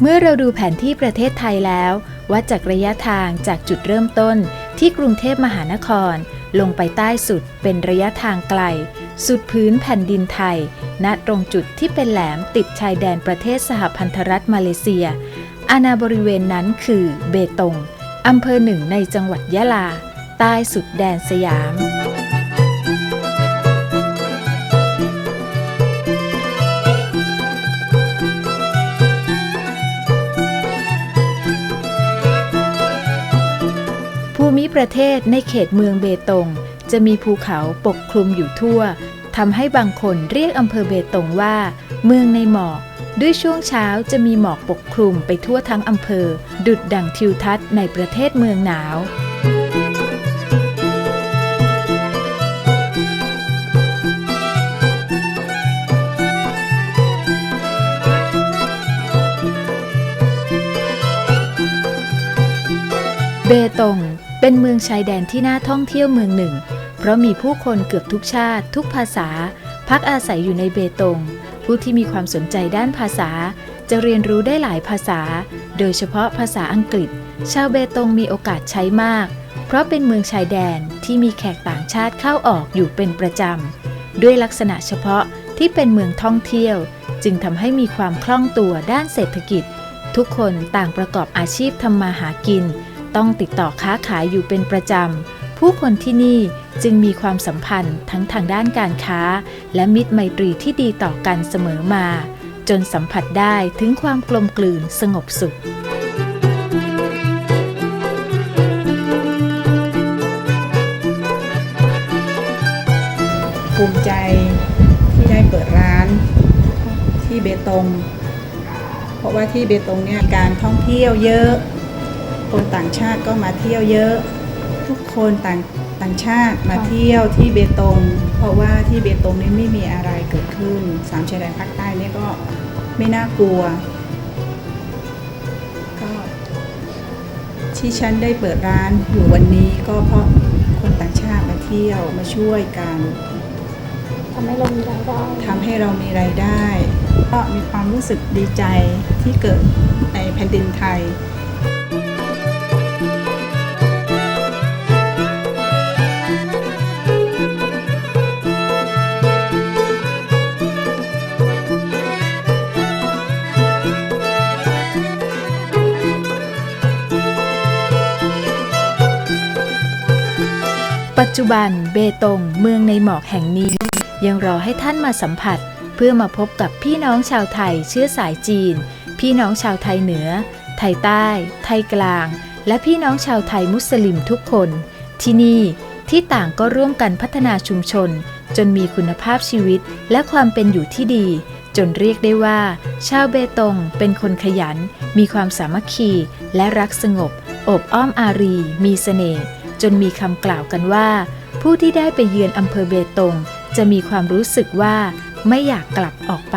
เมื่อเราดูแผนที่ประเทศไทยแล้ววัดจากระยะทางจากจุดเริ่มต้น ที่กรุงเทพมหานคร ลงไปใต้สุดเป็นระยะทางไกล สุดพื้นแผ่นดินไทย ณตรงจุดที่เป็นแหลมติดชายแดนประเทศสหพันธรัฐมาเลเซีย อาณาบริเวณนั้นคือเบตงอำเภอหนึ่งในจังหวัดยะลา ใต้สุดแดนสยาม ประเทศในเขตเมืองเบตง จะมีภูเขาปกคลุมอยู่ทั่วทำให้บางคนเรียกอำเภอเบตงว่า เมืองในหมอก ด้วยช่วงเช้าจะมีหมอกปกคลุมไปทั่วทั้งอำเภอ ดุดดั่งทิวทัศน์ในประเทศเมืองหนาวเบตง เป็นเมืองชายแดนที่น่าท่องเที่ยวเมืองหนึ่ง เพราะมีผู้คนเกือบทุกชาติ ทุกภาษา พักอาศัยอยู่ในเบตง ผู้ที่มีความสนใจด้านภาษา จะเรียนรู้ได้หลายภาษา โดยเฉพาะภาษาอังกฤษ ชาวเบตงมีโอกาสใช้มาก เพราะเป็นเมืองชายแดนที่มีแขกต่างชาติเข้าออกอยู่เป็นประจำ ด้วยลักษณะเฉพาะที่เป็นเมืองท่องเที่ยว จึงทำให้มีความคล่องตัวด้านเศรษฐกิจ ทุกคนต่างประกอบอาชีพทำมาหากิน ต้องติดต่อค้าขายอยู่เป็นประจำ ผู้คนที่นี่จึงมีความสัมพันธ์ทั้งทางด้านการค้า และมิตรไมตรีที่ดีต่อกันเสมอมา จนสัมผัสได้ถึงความกลมกลืนสงบสุขภูมิใจที่ได้เปิดร้านที่เบตง เพราะว่าที่เบตงเนี่ยมีการท่องเที่ยวเยอะ คนต่างชาติก็มาเที่ยวเยอะ ทุกคนต่างต่างชาติมาเที่ยวที่เบตง เพราะว่าที่เบตงนี่ไม่มีอะไรเกิดขึ้นสามชายแดนภาคใต้เนี่ยก็ไม่น่ากลัว ก็ที่ฉันได้เปิดร้านอยู่วันนี้ก็เพราะคนต่างชาติมาเที่ยวมาช่วยกันทำให้เรามีรายได้ทำให้เรามีรายได้ ก็มีความรู้สึกดีใจที่เกิดในแผ่นดินไทย ปัจจุบันเบตงเมืองในหมอกแห่งนี้ ยังรอให้ท่านมาสัมผัส เพื่อมาพบกับพี่น้องชาวไทยเชื้อสายจีน พี่น้องชาวไทยเหนือ ไทยใต้ ไทยกลาง และพี่น้องชาวไทยมุสลิมทุกคน ที่นี่ที่ต่างก็ร่วมกันพัฒนาชุมชน จนมีคุณภาพชีวิตและความเป็นอยู่ที่ดี จนเรียกได้ว่า ชาวเบตงเป็นคนขยัน มีความสามัคคี และรักสงบ อบอ้อมอารี มีเสน่ห์ จนมีคำกล่าวกันว่า ผู้ที่ได้ไปเยือนอำเภอเบตง จะมีความรู้สึกว่าไม่อยากกลับออกไป